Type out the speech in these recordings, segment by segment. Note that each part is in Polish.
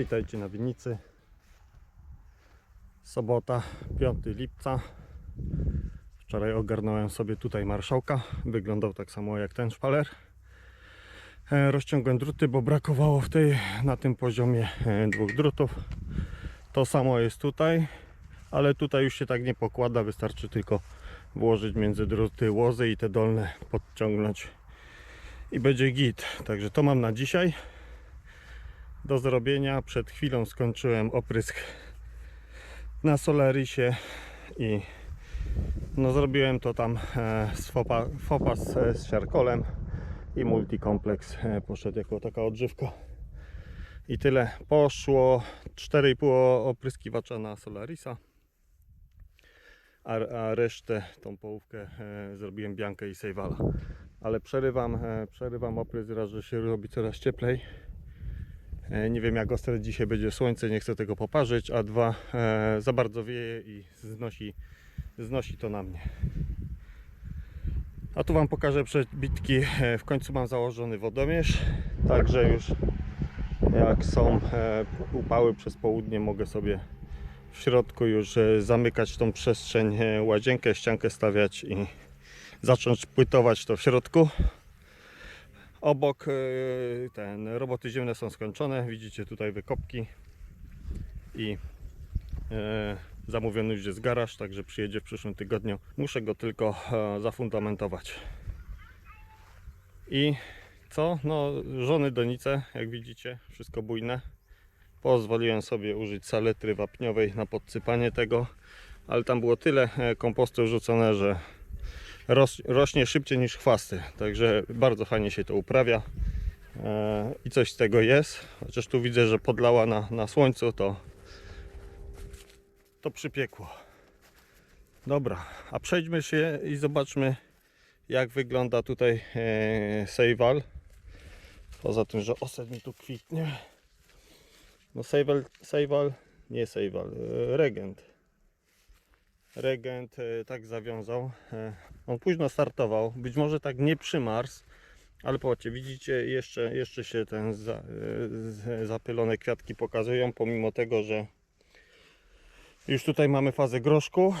Witajcie na winnicy. Sobota, 5 lipca. Wczoraj ogarnąłem sobie tutaj marszałka. Wyglądał tak samo jak ten szpaler. E, Rozciągłem druty, bo brakowało w tej, na tym poziomie e, dwóch drutów. To samo jest tutaj, ale tutaj już się tak nie pokłada. Wystarczy tylko włożyć między druty łozy i te dolne podciągnąć i będzie git. Także to mam na dzisiaj do zrobienia. Przed chwilą skończyłem oprysk na Solarisie i no zrobiłem to tam e, z fopa, fopa z, e, z siarkolem i multikompleks e, poszedł jako taka odżywka. I tyle. Poszło 4,5 opryskiwacza na Solarisa. A, a resztę, tą połówkę e, zrobiłem Biankę i Sejwala. Ale przerywam, e, przerywam oprysk że się robi coraz cieplej. E, Nie wiem jak ostre dzisiaj będzie słońce, nie chcę tego poparzyć, a dwa e, za bardzo wieje i znosi, znosi to na mnie. A tu Wam pokażę przebitki. E, W końcu mam założony wodomierz, także już jak są upały przez południe mogę sobie w środku już zamykać tą przestrzeń, łazienkę, ściankę stawiać i zacząć płytować to w środku. Obok e, ten roboty ziemne są skończone. Widzicie tutaj wykopki i e, zamówiony już jest garaż, także przyjedzie w przyszłym tygodniu. Muszę go tylko e, zafundamentować. I co? No, żony donice, jak widzicie, wszystko bujne. Pozwoliłem sobie użyć saletry wapniowej na podsypanie tego, ale tam było tyle kompostu rzucone, że rośnie szybciej niż chwasty. Także bardzo fajnie się to uprawia. E, I coś z tego jest. Chociaż tu widzę, że podlała na, na słońcu, to, to przypiekło. Dobra, a przejdźmy się i zobaczmy, jak wygląda tutaj e, sejwal. Poza tym, że osad mi tu kwitnie. No sejwal, sejwal nie sejwal, e, regent. Regent e, tak zawiązał. E, On późno startował. Być może tak nie przymarzł, ale popatrzcie, widzicie, jeszcze, jeszcze się ten za, e, zapylone kwiatki pokazują, pomimo tego, że już tutaj mamy fazę groszku.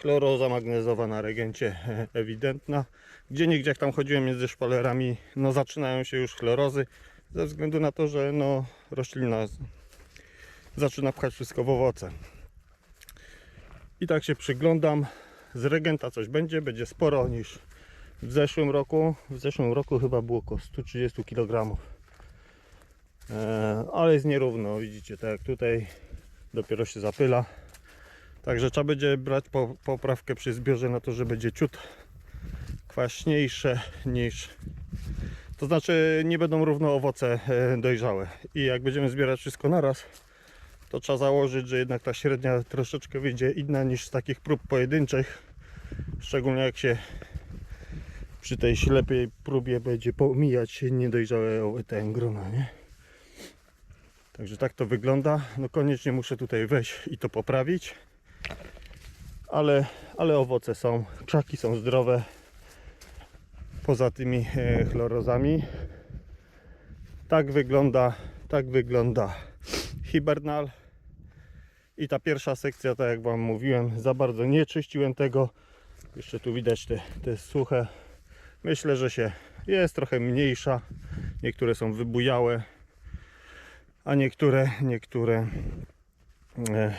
Chloroza magnezowa na regencie ewidentna. Gdzie niegdzie jak tam chodziłem między szpalerami, no zaczynają się już chlorozy. Ze względu na to, że no roślina zaczyna pchać wszystko w owoce. I tak się przyglądam. Z regenta coś będzie, będzie sporo niż w zeszłym roku. W zeszłym roku chyba było około 130 kg. E, ale jest nierówno, widzicie, tak jak tutaj dopiero się zapyla. Także trzeba będzie brać po, poprawkę przy zbiorze na to, że będzie ciut kwaśniejsze niż. To znaczy nie będą równo owoce e, dojrzałe. I jak będziemy zbierać wszystko naraz, to trzeba założyć, że jednak ta średnia troszeczkę wyjdzie inna niż z takich prób pojedynczych. Szczególnie jak się przy tej ślepej próbie będzie pomijać niedojrzałe te grona, nie? Także tak to wygląda. No koniecznie muszę tutaj wejść i to poprawić. Ale, ale owoce są, krzaki są zdrowe. Poza tymi e, chlorozami. Tak wygląda, tak wygląda hibernal. I ta pierwsza sekcja, tak jak Wam mówiłem, za bardzo nie czyściłem tego. Jeszcze tu widać te, te suche. Myślę, że się jest trochę mniejsza. Niektóre są wybujałe, a niektóre, niektóre e,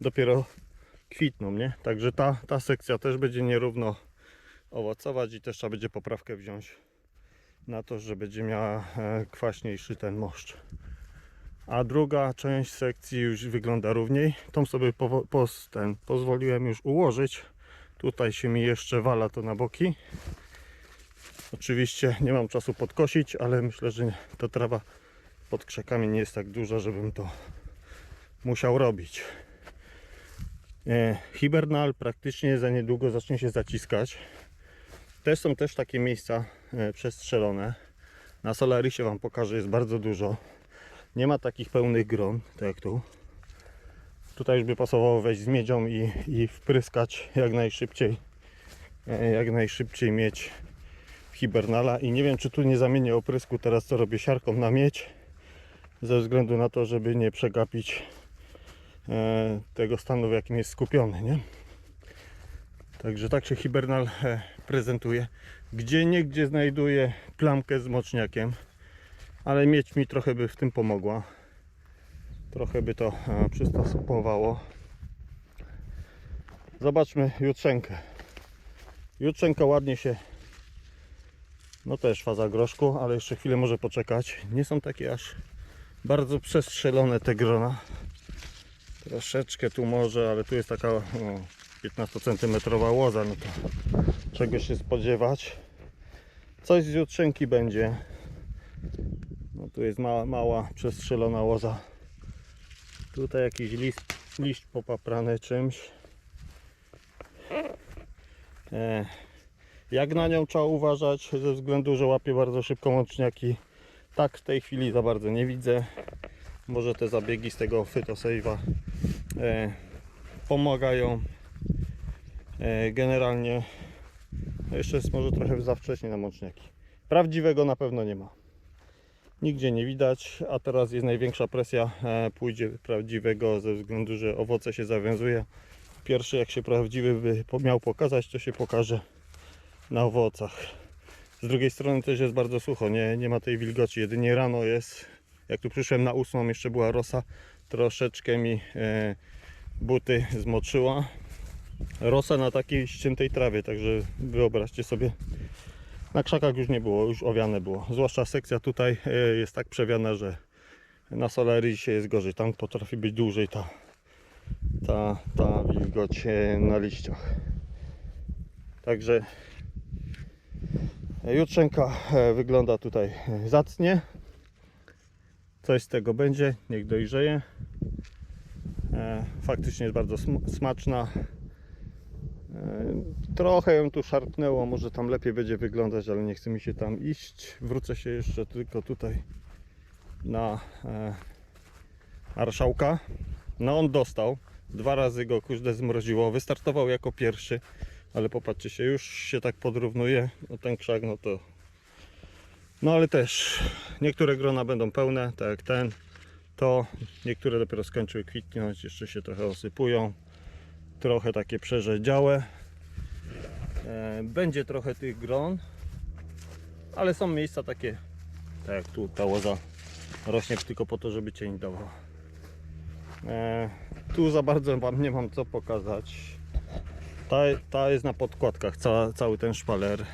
dopiero kwitną, nie? Także ta, ta sekcja też będzie nierówno owocować i też trzeba będzie poprawkę wziąć na to, że będzie miała e, kwaśniejszy ten moszcz. A druga część sekcji już wygląda równiej. Tą sobie powo- pos, ten, pozwoliłem już ułożyć. Tutaj się mi jeszcze wala to na boki. Oczywiście nie mam czasu podkosić, ale myślę, że ta trawa pod krzakami nie jest tak duża, żebym to musiał robić. E, hibernal praktycznie za niedługo zacznie się zaciskać. Też są też takie miejsca e, przestrzelone. Na Solarisie Wam pokażę, jest bardzo dużo. Nie ma takich pełnych gron, tak jak tu. Tutaj już by pasowało wejść z miedzią i, i wpryskać jak najszybciej. e, Jak najszybciej mieć hibernala. I nie wiem, czy tu nie zamienię oprysku teraz, co robię siarką na miedź. ze względu na to, żeby nie przegapić e, tego stanu, w jakim jest skupiony, nie? Także tak się hibernal e, prezentuje. Gdzie niegdzie znajduje plamkę z moczniakiem, ale mieć mi trochę by w tym pomogła. Trochę by to e, przystosowało. Zobaczmy jutrzenkę. Jutrzenka ładnie się no też faza groszku, ale jeszcze chwilę może poczekać. Nie są takie aż bardzo przestrzelone te grona. Troszeczkę tu może, ale tu jest taka o, 15 cm łoza, no to czego się spodziewać. Coś z jutrzenki będzie. No tu jest mała, mała przestrzelona łoza. Tutaj jakiś list, liść popaprany czymś. E, jak na nią trzeba uważać ze względu, że łapie bardzo szybko łączniaki. Tak w tej chwili za bardzo nie widzę. Może te zabiegi z tego phytosave'a e, pomagają. E, generalnie jeszcze jest może trochę za wcześnie na mączniaki. Prawdziwego na pewno nie ma. Nigdzie nie widać, a teraz jest największa presja e, pójdzie prawdziwego ze względu, że owoce się zawiązuje. Pierwszy jak się prawdziwy by miał pokazać, to się pokaże na owocach. Z drugiej strony też jest bardzo sucho, nie, nie ma tej wilgoci, jedynie rano jest. Jak tu przyszłem na ósmą, jeszcze była rosa, troszeczkę mi e, buty zmoczyła. Rosa na takiej ściętej trawie, także wyobraźcie sobie. Na krzakach już nie było, już owiane było. Zwłaszcza sekcja tutaj e, jest tak przewiana, że na solarii się jest gorzej. Tam potrafi być dłużej ta, ta, ta wilgoć e, na liściach. Także Jutrzenka e, wygląda tutaj zacnie. Coś z tego będzie, niech dojrzeje. Faktycznie jest bardzo sm- smaczna. E, Trochę ją tu szarpnęło, może tam lepiej będzie wyglądać, ale nie chce mi się tam iść. Wrócę się jeszcze tylko tutaj na e, marszałka. No on dostał. Dwa razy go kuźle zmroziło. Wystartował jako pierwszy ale popatrzcie się, już się tak podrównuje, no ten krzak, no to no ale też niektóre grona będą pełne, tak jak ten to niektóre dopiero skończyły kwitnąć, jeszcze się trochę osypują trochę takie przerzedziałe e, będzie trochę tych gron ale są miejsca takie tak jak tu ta łoza rośnie tylko po to, żeby cień dawał e, tu za bardzo wam nie mam co pokazać ta, ta jest na podkładkach, ca, cały ten szpaler.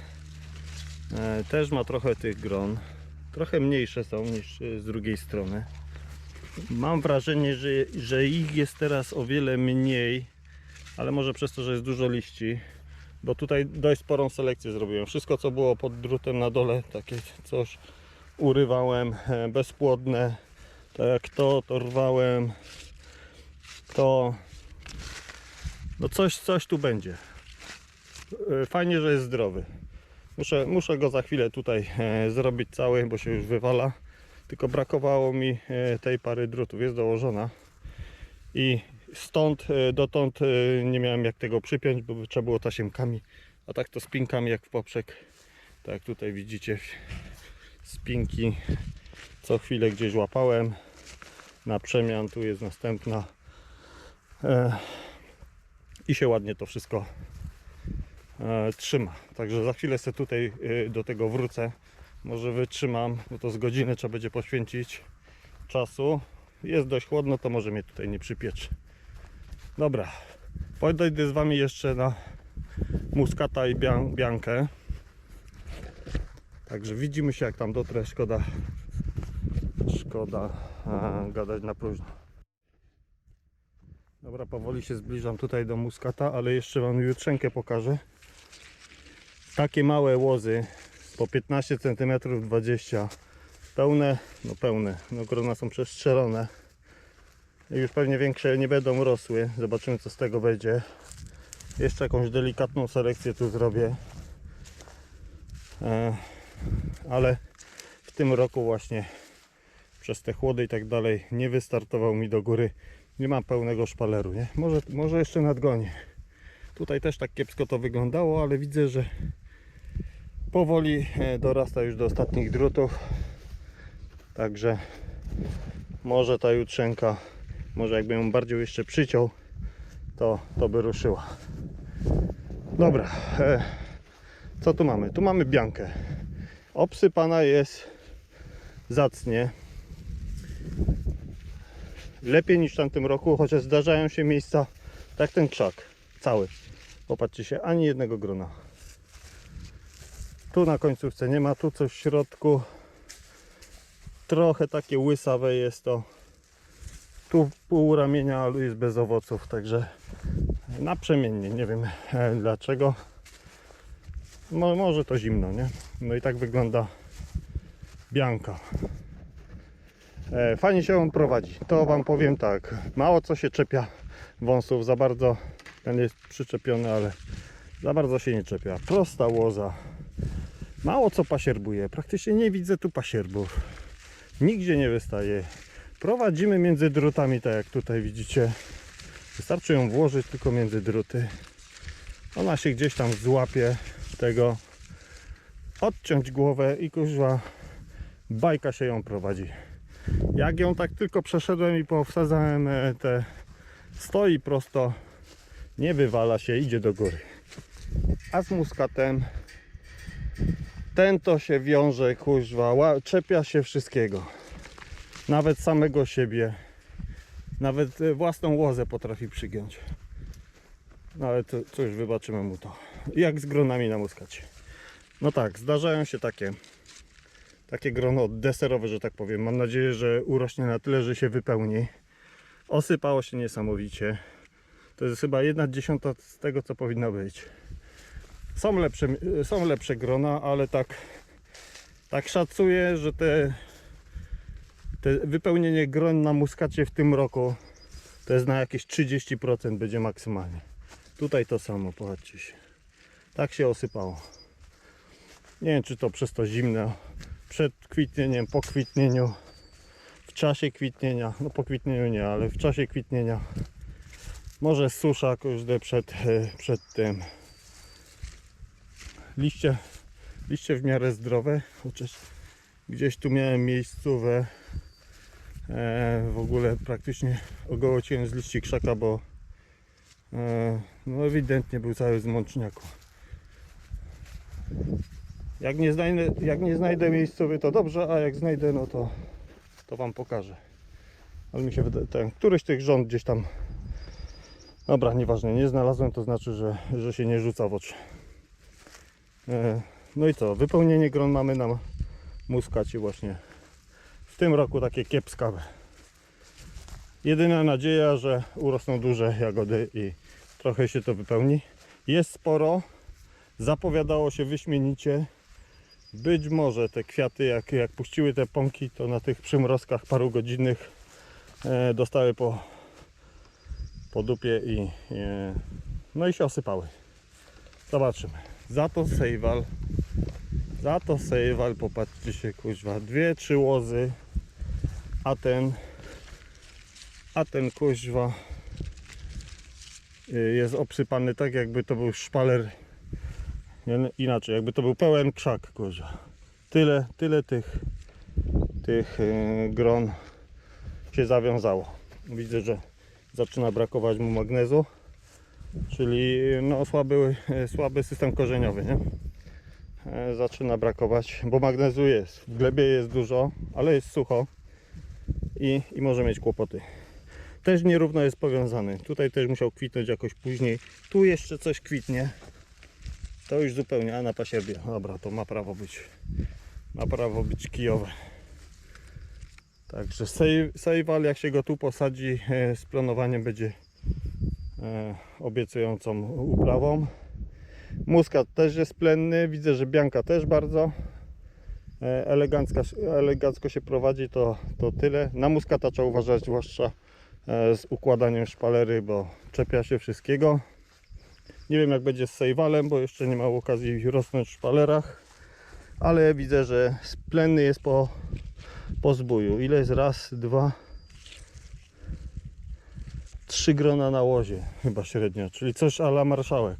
E, też ma trochę tych gron. Trochę mniejsze są niż z drugiej strony. Mam wrażenie, że, że ich jest teraz o wiele mniej, ale może przez to, że jest dużo liści. Bo tutaj dość sporą selekcję zrobiłem. Wszystko co było pod drutem na dole, takie coś urywałem, e, bezpłodne. Tak jak to, to rwałem. To no coś, coś tu będzie. E, Fajnie, że jest zdrowy. Muszę, muszę go za chwilę tutaj e, zrobić cały, bo się już wywala. Tylko brakowało mi tej pary drutów. Jest dołożona. I stąd e, dotąd e, nie miałem jak tego przypiąć, bo trzeba było tasiemkami. A tak to spinkami jak w poprzek. Tak jak tutaj widzicie, spinki co chwilę gdzieś łapałem. Na przemian tu jest następna. E, i się ładnie to wszystko trzyma. Także za chwilę sobie tutaj do tego wrócę. Może wytrzymam, bo to z godziny trzeba będzie poświęcić czasu. Jest dość chłodno, to może mnie tutaj nie przypieczy. Dobra, podejdę z Wami jeszcze na muskata i bian biankę. Także widzimy się jak tam dotrę. Szkoda, szkoda a, gadać na próżno. Dobra, powoli się zbliżam tutaj do muskata, ale jeszcze Wam jutrzenkę pokażę. Takie małe łozy, po 15 cm 20 pełne, no pełne, no grona są przestrzelone. Już pewnie większe nie będą rosły, zobaczymy co z tego będzie. Jeszcze jakąś delikatną selekcję tu zrobię. E, ale w tym roku właśnie przez te chłody i tak dalej nie wystartował mi do góry nie mam pełnego szpaleru, nie? Może, może jeszcze nadgonię. Tutaj też tak kiepsko to wyglądało, ale widzę, że powoli e, dorasta już do ostatnich drutów. Także może ta jutrzenka, może jakby ją bardziej jeszcze przyciął, to, to by ruszyła. Dobra, e, co tu mamy? Tu mamy biankę. Obsypana jest zacnie. Lepiej niż w tamtym roku, chociaż zdarzają się miejsca, tak ten krzak, cały. Popatrzcie się, ani jednego grona. Tu na końcówce nie ma, tu coś w środku. Trochę takie łysawe jest to. Tu pół ramienia ale jest bez owoców, także naprzemiennie, nie wiem e, dlaczego. Mo, może to zimno, nie? No i tak wygląda bianka. E, fajnie się on prowadzi. To wam powiem tak. Mało co się czepia wąsów, za bardzo ten jest przyczepiony, ale za bardzo się nie czepia. Prosta łoza. Mało co pasierbuje. Praktycznie nie widzę tu pasierbów. Nigdzie nie wystaje. Prowadzimy między drutami, tak jak tutaj widzicie. Wystarczy ją włożyć tylko między druty. Ona się gdzieś tam złapie tego. Odciąć głowę i kurwa bajka się ją prowadzi. Jak ją tak tylko przeszedłem i powsadzałem e, te stoi prosto, nie wywala się, idzie do góry. A z muskatem ten to się wiąże, kuźwa, ła- czepia się wszystkiego. Nawet samego siebie. Nawet e, własną łozę potrafi przygiąć. No ale to, cóż, wybaczymy mu to. Jak z gronami na muskacie. No tak, zdarzają się takie takie grono deserowe, że tak powiem. Mam nadzieję, że urośnie na tyle, że się wypełni. Osypało się niesamowicie. To jest chyba jedna dziesiąta z tego, co powinno być. Są lepsze, są lepsze grona, ale tak, tak szacuję, że te, te wypełnienie gron na muskacie w tym roku to jest na jakieś 30% będzie maksymalnie. Tutaj to samo, popatrzcie się. Tak się osypało. Nie wiem, czy to przez to zimno, przed kwitnieniem, po kwitnieniu, w czasie kwitnienia, no po kwitnieniu nie, ale w czasie kwitnienia, może susza każde przed, e, przed tym. Liście, liście w miarę zdrowe, chociaż gdzieś tu miałem miejscówę, w ogóle praktycznie ogołociłem z liści krzaka, bo e, no ewidentnie był cały z mączniaku. Jak nie znajdę, jak nie znajdę miejscowy to dobrze, a jak znajdę no to, to wam pokażę. Ale mi się wydaje, ten, któryś tych rząd gdzieś tam Dobra, nieważne, nie znalazłem, to znaczy, że, że się nie rzuca w oczy. E, no i co, wypełnienie gron mamy na muskacie właśnie. W tym roku takie kiepskawe. Jedyna nadzieja, że urosną duże jagody i trochę się to wypełni. Jest sporo, zapowiadało się wyśmienicie. Być może te kwiaty, jak, jak puściły te pąki, to na tych przymrozkach paru godzinnych e, dostały po, po dupie i e, no i się osypały. Zobaczymy. Za to sejwal, za to sejwal, popatrzcie się kuźwa, dwie, trzy łozy, a ten, a ten kuźwa y, jest obsypany tak jakby to był szpaler inaczej, jakby to był pełen krzak, kurze. Tyle, tyle tych, tych yy, gron się zawiązało. Widzę, że zaczyna brakować mu magnezu, czyli no, słaby, słaby system korzeniowy, nie? Zaczyna brakować, bo magnezu jest. W glebie jest dużo, ale jest sucho i, i może mieć kłopoty. Też nierówno jest powiązany. Tutaj też musiał kwitnąć jakoś później. Tu jeszcze coś kwitnie. To już zupełnie, a na pasierbie. Dobra, to ma prawo być. Ma prawo być kijowe. Także sej- sejwal, jak się go tu posadzi e, z planowaniem, będzie e, obiecującą uprawą. Muskat też jest plenny. Widzę, że bianka też bardzo e, elegancko się prowadzi. To, to tyle. Na muskata trzeba uważać, zwłaszcza e, z układaniem szpalery, bo czepia się wszystkiego. Nie wiem jak będzie z sejwalem, bo jeszcze nie ma okazji rosnąć w szpalerach. Ale widzę, że plenny jest po, po. Ile jest? Raz, dwa, trzy grona na łozie, chyba średnio. Czyli coś ala marszałek.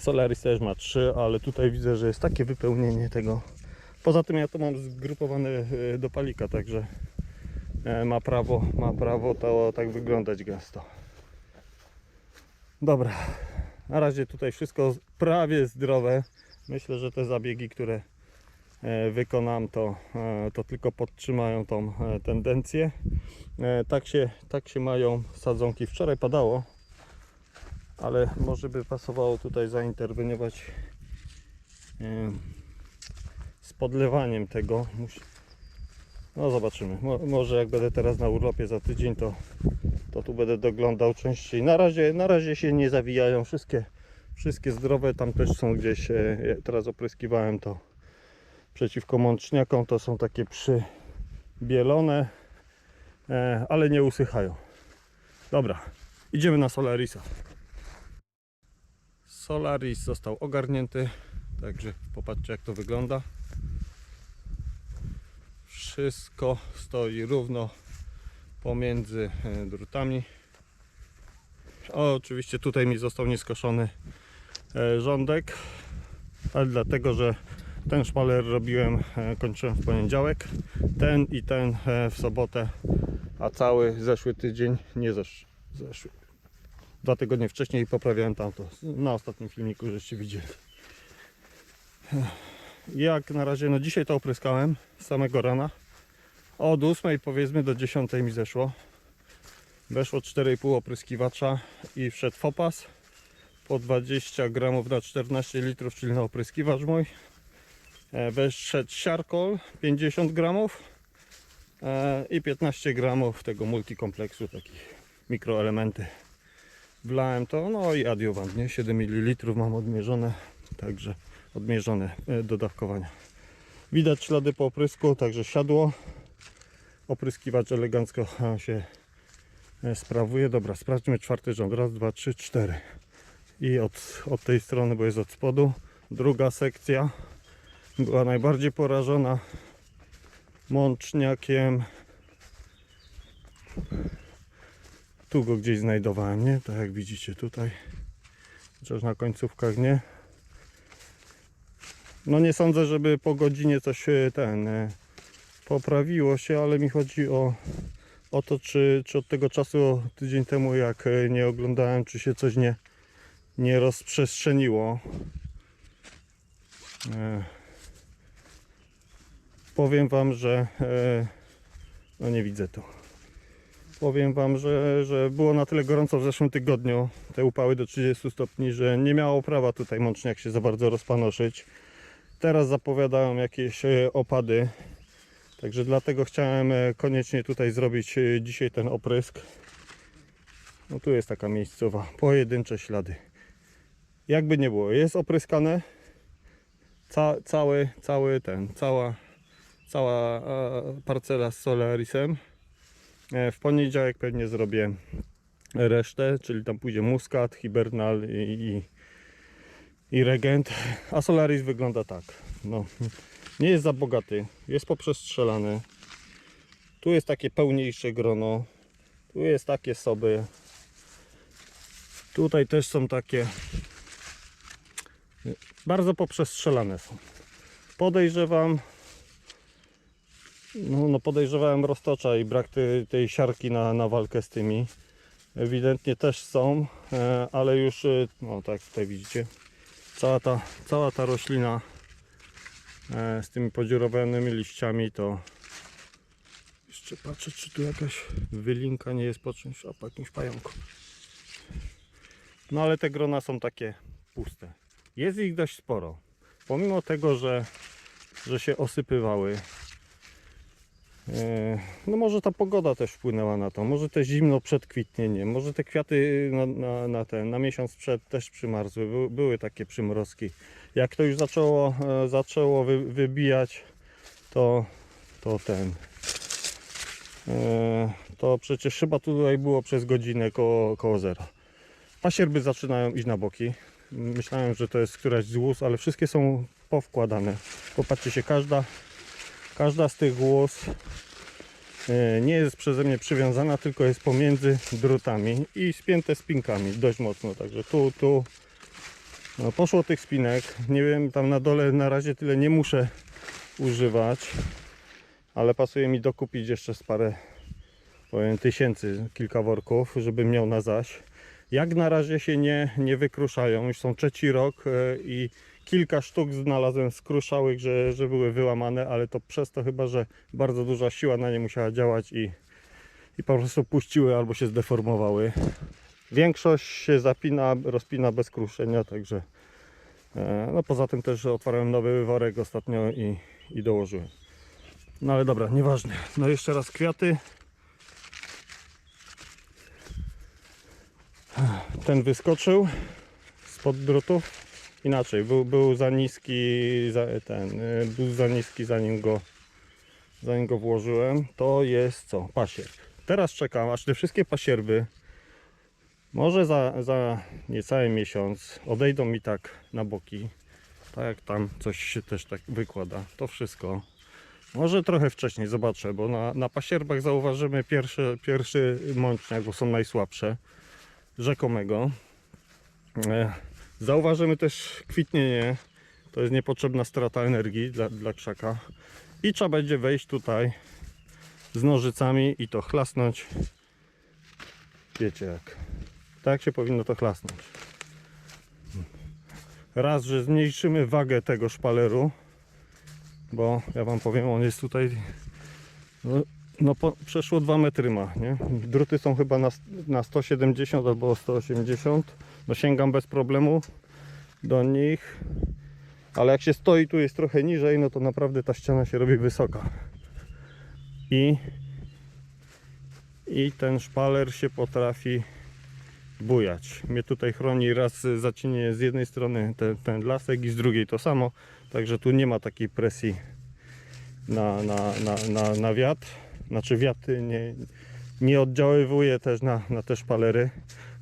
Solaris też ma trzy, ale tutaj widzę, że jest takie wypełnienie tego. Poza tym ja to mam zgrupowane e, do palika, także e, ma prawo, ma prawo to tak wyglądać gęsto. Dobra, na razie tutaj wszystko prawie zdrowe. Myślę, że te zabiegi, które e, wykonam, to, to tylko podtrzymają tą tendencję. Tak się, tak się mają sadzonki. Wczoraj padało, ale może by pasowało tutaj zainterweniować e, z podlewaniem tego. No zobaczymy. Mo- może jak będę teraz na urlopie za tydzień, to, to tu będę doglądał częściej. Na razie, na razie się nie zawijają. Wszystkie, wszystkie zdrowe. Tam też są gdzieś, e, teraz opryskiwałem to przeciwko mączniakom. To są takie przybielone, e, ale nie usychają. Dobra, idziemy na Solarisa. Solaris został ogarnięty, także popatrzcie jak to wygląda. Wszystko stoi równo pomiędzy e, drutami. O, oczywiście tutaj mi został nieskoszony e, rządek, ale dlatego, że ten szpaler robiłem, e, kończyłem w poniedziałek, ten i ten w sobotę, a cały zeszły tydzień, nie zesz, zeszły, dwa tygodnie wcześniej poprawiałem tamto. Na ostatnim filmiku żeście widzieli. Jak na razie, no dzisiaj to opryskałem z samego rana. Od 8 powiedzmy do 10 mi zeszło. Weszło 4,5 opryskiwacza i wszedł fopas po 20 gramów na 14 litrów, czyli na opryskiwacz mój. E, Weszedł siarkol 50 gramów e, i 15 gramów tego multikompleksu, takich mikroelementy. Wlałem to, no i adiowant, nie? 7 ml mam odmierzone, także odmierzone e, do dawkowania. Widać ślady po oprysku, także siadło. Opryskiwacz elegancko się e, sprawuje. Dobra, sprawdźmy czwarty rząd. Raz, dwa, trzy, cztery. I od, od tej strony, bo jest od spodu. Druga sekcja była najbardziej porażona mączniakiem. Tu go gdzieś znajdowałem, nie? Tak jak widzicie tutaj. Chociaż na końcówkach nie. No nie sądzę, żeby po godzinie coś ten e, poprawiło się, ale mi chodzi o, o to, czy, czy od tego czasu tydzień temu jak e, nie oglądałem, czy się coś nie, nie rozprzestrzeniło. E, powiem Wam, że e, no nie widzę tu. Powiem Wam, że, że było na tyle gorąco w zeszłym tygodniu, te upały do 30 stopni, że nie miało prawa tutaj mączniak się za bardzo rozpanoszyć. Teraz zapowiadają jakieś e, opady, także dlatego chciałem e, koniecznie tutaj zrobić e, dzisiaj ten oprysk. No tu jest taka miejscowa, pojedyncze ślady. Jakby nie było, jest opryskane. Ca, cały, cały ten, cała, cała parcela z Solarisem. E, W poniedziałek pewnie zrobię resztę, czyli tam pójdzie muskat, hibernal i, i, i regent. A Solaris wygląda tak. No, nie jest za bogaty, jest poprzestrzelany. Tu jest takie pełniejsze grono. Tu jest takie sobie. Tutaj też są takie bardzo poprzestrzelane są. Podejrzewam, no, no podejrzewałem roztocza i brak tej, tej siarki na, na walkę z tymi. Ewidentnie też są, e, ale już, e, no tak tutaj widzicie, cała ta, cała ta roślina e, z tymi podziurowanymi liściami to jeszcze patrzę czy tu jakaś wylinka nie jest po czymś, a po jakimś pająku. No ale te grona są takie puste. Jest ich dość sporo. Pomimo tego, że, że się osypywały. E, No może ta pogoda też wpłynęła na to. Może te zimno przed kwitnieniem. Może te kwiaty na, na, na ten, na miesiąc przed też przymarzły. Były, były takie przymrozki. Jak to już zaczęło, e, zaczęło wy, wybijać, to, to ten. e, To przecież chyba tutaj było przez godzinę koło, koło zera. Pasierby zaczynają iść na boki. Myślałem, że to jest któraś z łóz, ale wszystkie są powkładane. Popatrzcie się, każda, każda z tych łóz e, nie jest przeze mnie przywiązana, tylko jest pomiędzy drutami i spięte spinkami dość mocno. Także tu, tu no, poszło tych spinek. Nie wiem, tam na dole na razie tyle nie muszę używać, ale pasuje mi dokupić jeszcze z parę powiem tysięcy, kilka worków, żeby miał na zaś. Jak na razie się nie, nie wykruszają, już są trzeci rok e, i kilka sztuk znalazłem skruszałych, że, że były wyłamane, ale to przez to chyba, że bardzo duża siła na nie musiała działać i, i po prostu puściły albo się zdeformowały. Większość się zapina, rozpina bez kruszenia, także e, no poza tym też otwarłem nowy worek ostatnio i, i dołożyłem. No ale dobra, nieważne. No jeszcze raz kwiaty. Ten wyskoczył spod drutów. Inaczej, był, był za niski, za, ten, y, był za niski zanim go, zanim go włożyłem. To jest co? Pasierb. Teraz czekam, aż te wszystkie pasierby może za, za niecały miesiąc odejdą mi tak na boki. Tak jak tam coś się też tak wykłada. To wszystko. Może trochę wcześniej zobaczę, bo na, na pasierbach zauważymy pierwszy, pierwszy mączniak, bo są najsłabsze rzekomego. E, Zauważymy też kwitnienie. To jest niepotrzebna strata energii dla, dla krzaka. I trzeba będzie wejść tutaj z nożycami i to chlasnąć. Wiecie jak. Tak się powinno to chlasnąć. Raz, że zmniejszymy wagę tego szpaleru, bo ja wam powiem, on jest tutaj no, no po, przeszło 2 metry ma, nie? Druty są chyba na, na 170 albo 180. No sięgam bez problemu do nich. Ale jak się stoi tu jest trochę niżej, no to naprawdę ta ściana się robi wysoka. I i ten szpaler się potrafi bujać. Mnie tutaj chroni raz zacinie z jednej strony ten, ten lasek i z drugiej to samo. Także tu nie ma takiej presji na, na, na, na, na wiatr. Znaczy wiatr nie, nie oddziaływuje też na, na te szpalery.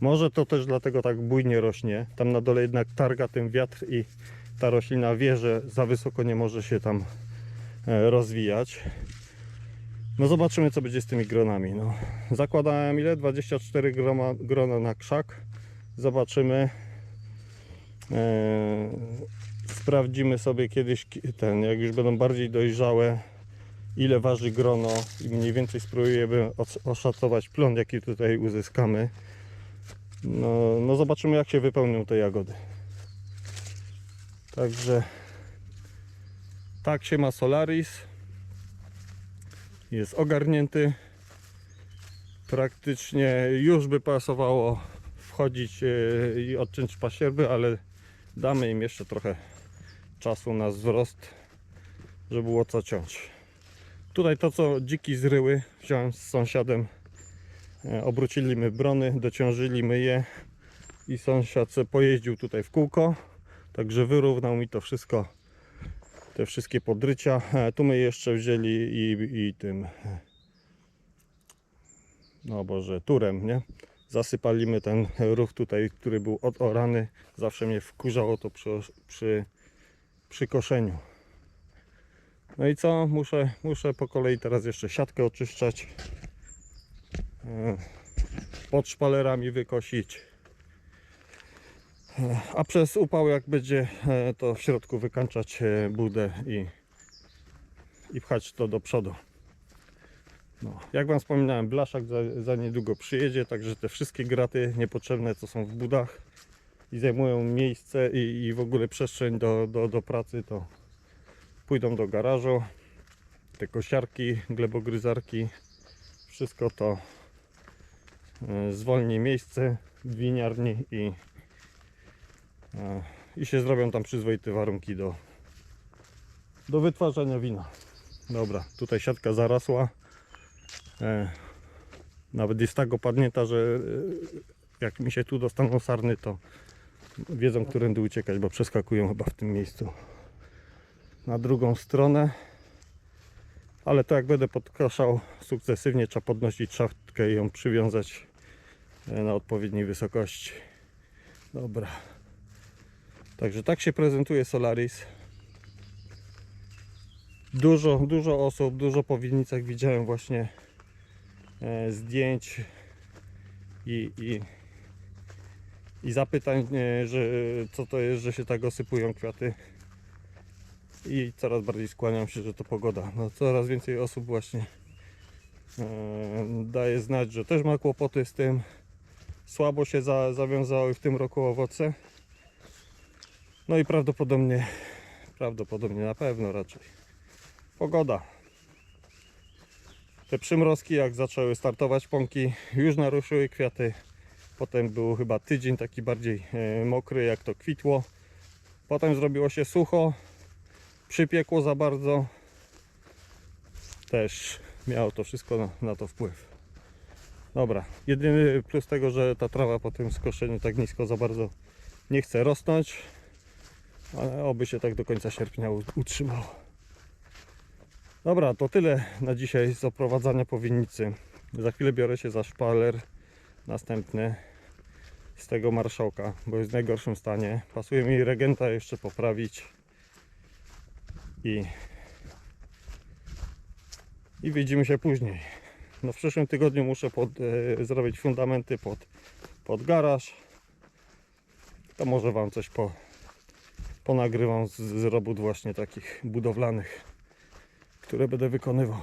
Może to też dlatego tak bujnie rośnie. Tam na dole jednak targa ten wiatr i ta roślina wie, że za wysoko nie może się tam e, rozwijać. No zobaczymy co będzie z tymi gronami. No, zakładałem ile? 24 groma, grona na krzak. Zobaczymy. Eee, sprawdzimy sobie kiedyś ki- ten, jak już będą bardziej dojrzałe, ile waży grono i mniej więcej spróbujemy os- oszacować plon, jaki tutaj uzyskamy. No, no zobaczymy jak się wypełnią te jagody. Także tak się ma Solaris jest ogarnięty. Praktycznie już by pasowało wchodzić e, i odciąć pasierby, ale damy im jeszcze trochę czasu na wzrost, żeby było co ciąć. Tutaj to co dziki zryły, wziąłem z sąsiadem, e, obróciliśmy brony, dociążyliśmy je i sąsiad pojeździł tutaj w kółko, także wyrównał mi to wszystko te wszystkie podrycia. E, Tu my jeszcze wzięli i, i tym, e, no Boże, turem, nie? Zasypaliśmy ten rów tutaj, który był odorany. Zawsze mnie wkurzało to przy, przy, przy koszeniu. No i co? Muszę, muszę po kolei teraz jeszcze siatkę oczyszczać. E, Pod szpalerami wykosić. A przez upał jak będzie e, to w środku wykańczać e, budę i, i pchać to do przodu. No, jak Wam wspominałem, blaszak za, za niedługo przyjedzie, także te wszystkie graty niepotrzebne co są w budach i zajmują miejsce i, i w ogóle przestrzeń do, do, do pracy to pójdą do garażu. Te kosiarki, glebogryzarki, wszystko to e, zwolni miejsce w winiarni i E, i się zrobią tam przyzwoite warunki do, do wytwarzania wina. Dobra, tutaj siatka zarasła. E, nawet jest tak opadnięta, że jak mi się tu dostaną sarny, to wiedzą, którędy uciekać, bo przeskakują chyba w tym miejscu na drugą stronę. Ale to jak będę podkaszał sukcesywnie, trzeba podnosić szafkę i ją przywiązać e, na odpowiedniej wysokości. Dobra. Także tak się prezentuje Solaris. Dużo, dużo osób, dużo po winnicach widziałem właśnie e, zdjęć i, i, i zapytań, e, że co to jest, że się tak osypują kwiaty. I coraz bardziej skłaniam się, że to pogoda. No, coraz więcej osób właśnie e, daje znać, że też ma kłopoty z tym. Słabo się za, zawiązały w tym roku owoce. No i prawdopodobnie, prawdopodobnie na pewno raczej. Pogoda. Te przymrozki, jak zaczęły startować pąki, już naruszyły kwiaty. Potem był chyba tydzień taki bardziej e, mokry, jak to kwitło. Potem zrobiło się sucho, przypiekło za bardzo. Też miało to wszystko na, na to wpływ. Dobra, jedyny plus tego, że ta trawa po tym skoszeniu tak nisko za bardzo nie chce rosnąć, ale oby się tak do końca sierpnia utrzymało. Dobra, to tyle na dzisiaj z oprowadzania po winnicy. Za chwilę biorę się za szpaler następny z tego marszałka, bo jest w najgorszym stanie. Pasuje mi regenta jeszcze poprawić i i widzimy się później. No w przyszłym tygodniu muszę pod, e, zrobić fundamenty pod, pod garaż. To może Wam coś po, ponagrywam z, z robót właśnie takich budowlanych, które będę wykonywał.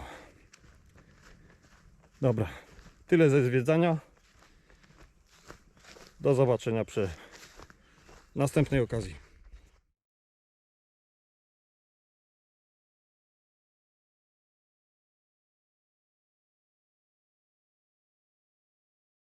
Dobra, tyle ze zwiedzania. Do zobaczenia przy następnej okazji.